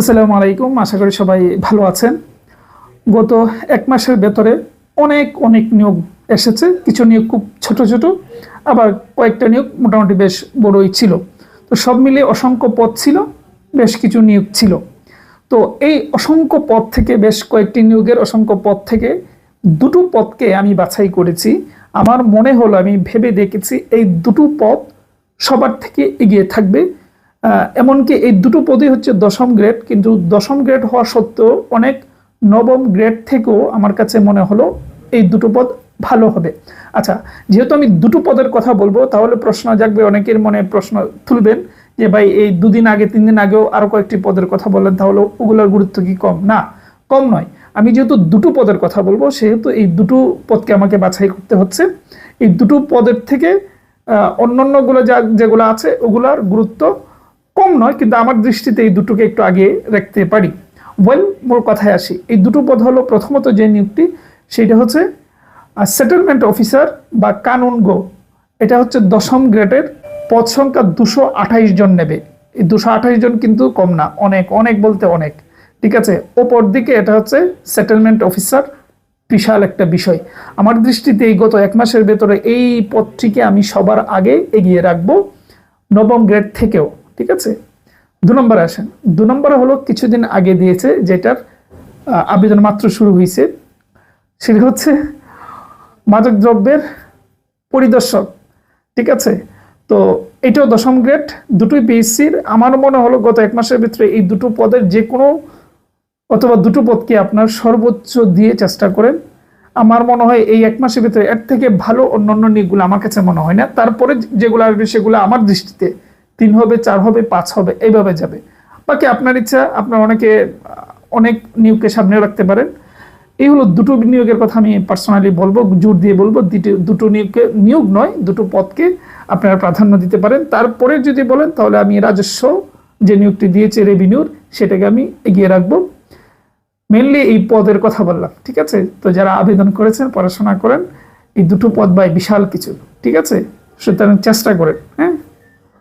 আসসালামু আলাইকুম, আশা করি সবাই ভালো আছেন। গত এক মাসের ভেতরে অনেক অনেক নিয়োগ এসেছে। কিছু নিয়োগ খুব ছোট ছোট, আবার কয়েকটা নিয়োগ মোটামুটি বেশ বড়ই ছিল। তো সব মিলিয়ে অসংখ্য পদ ছিল, বেশ কিছু নিয়োগ ছিল। তো এই অসংখ্য পদ থেকে, বেশ কয়েকটি নিয়োগের অসংখ্য পদ থেকে দুটো পদকে আমি বাছাই করেছি। আমার মনে হলো, আমি ভেবে দেখেছি, এই দুটো পদ সবার থেকে এগিয়ে থাকবে। এমনকি এই দুটো পদই হচ্ছে দশম গ্রেড কিন্তু দশম গ্রেড হওয়া সত্ত্বেও অনেক নবম গ্রেড থেকেও আমার কাছে মনে হলো এই দুটো পদ ভালো হবে। আচ্ছা যেহেতু আমি দুটো পদের কথা বলব, তাহলে প্রশ্ন জাগবে, অনেকের মনে প্রশ্ন তুলবেন যে ভাই, এই দুদিন আগে, তিন দিন আগেও আরও কয়েকটি পদের কথা বললেন, তাহলে ওগুলোর গুরুত্ব কি কম? না, কম নয়। আমি যেহেতু দুটো পদের কথা বলব, সেহেতু এই দুটো পদকে আমাকে বাছাই করতে হচ্ছে। এই দুটো পদের থেকে অন্যান্যগুলো যা যেগুলো আছে, ওগুলার গুরুত্ব কম নয়, কিন্তু আমার দৃষ্টিতে এই দুটোকে একটু আগে রাখতে পারি। ওয়েল মোর কথায় আসি। এই দুটো পদ হলো প্রথমত যে নিয়োগটি, সেটা হচ্ছে সেটেলমেন্ট অফিসার বা কানুন গো। এটা হচ্ছে দশম গ্রেডের পদ সংখ্যা দুশো আঠাইশ জন নেবে। এই দুশো আঠাইশ জন কিন্তু কম না, অনেক অনেক বলতে অনেক। ঠিক আছে? ওপর দিকে এটা হচ্ছে সেটেলমেন্ট অফিসার বিশাল একটা বিষয়। আমার দৃষ্টিতে এই গত এক মাসের ভেতরে এই পদটিকে আমি সবার আগে এগিয়ে রাখব, নবম গ্রেড থেকেও। ঠিক আছে? দু নম্বরে আসেন। দু নম্বরে হলো কিছুদিন আগে দিয়েছে যেটার আবেদন মাত্র শুরু হয়েছে সেটা হচ্ছে মাদক দ্রব্যের পরিদর্শক। ঠিক আছে? তো এটাও দশম গ্রেড। দুটোই পিএসসির আমার মনে হলো গত এক মাসের ভিতরে এই দুটো পদের যে কোনো অথবা দুটো পদকে আপনার সর্বোচ্চ দিয়ে চেষ্টা করেন। আমার মনে হয় এই এক মাসের ভিতরে এর থেকে ভালো অন্যান্য নিয়োগগুলো আমার কাছে মনে হয় না। তারপরে যেগুলো আসবে সেগুলো আমার দৃষ্টিতে তিন হবে, চার হবে, পাঁচ হবে, এইভাবে যাবে। বাকি আপনার ইচ্ছা, আপনার অনেকে, অনেক নিয়োগকে সামনে রাখতে পারেন। এই হলো দুটো নিয়োগের কথা আমি পার্সোনালি বলব, জোর দিয়ে বলব। দুটো নিয়োগকে, নিয়োগ নয়, দুটো পদকে আপনারা প্রাধান্য দিতে পারেন। তারপরে যদি বলেন, তাহলে আমি রাজস্ব যে নিয়োগটি দিয়েছে রেভিনিউর সেটাকে আমি এগিয়ে রাখব। মেনলি এই পদের কথা বললাম, ঠিক আছে? তো যারা আবেদন করেছেন, পড়াশোনা করেন, এই দুটো পদ বাই বিশাল কিছু, ঠিক আছে? সুতরাং চেষ্টা করেন হ্যাঁ?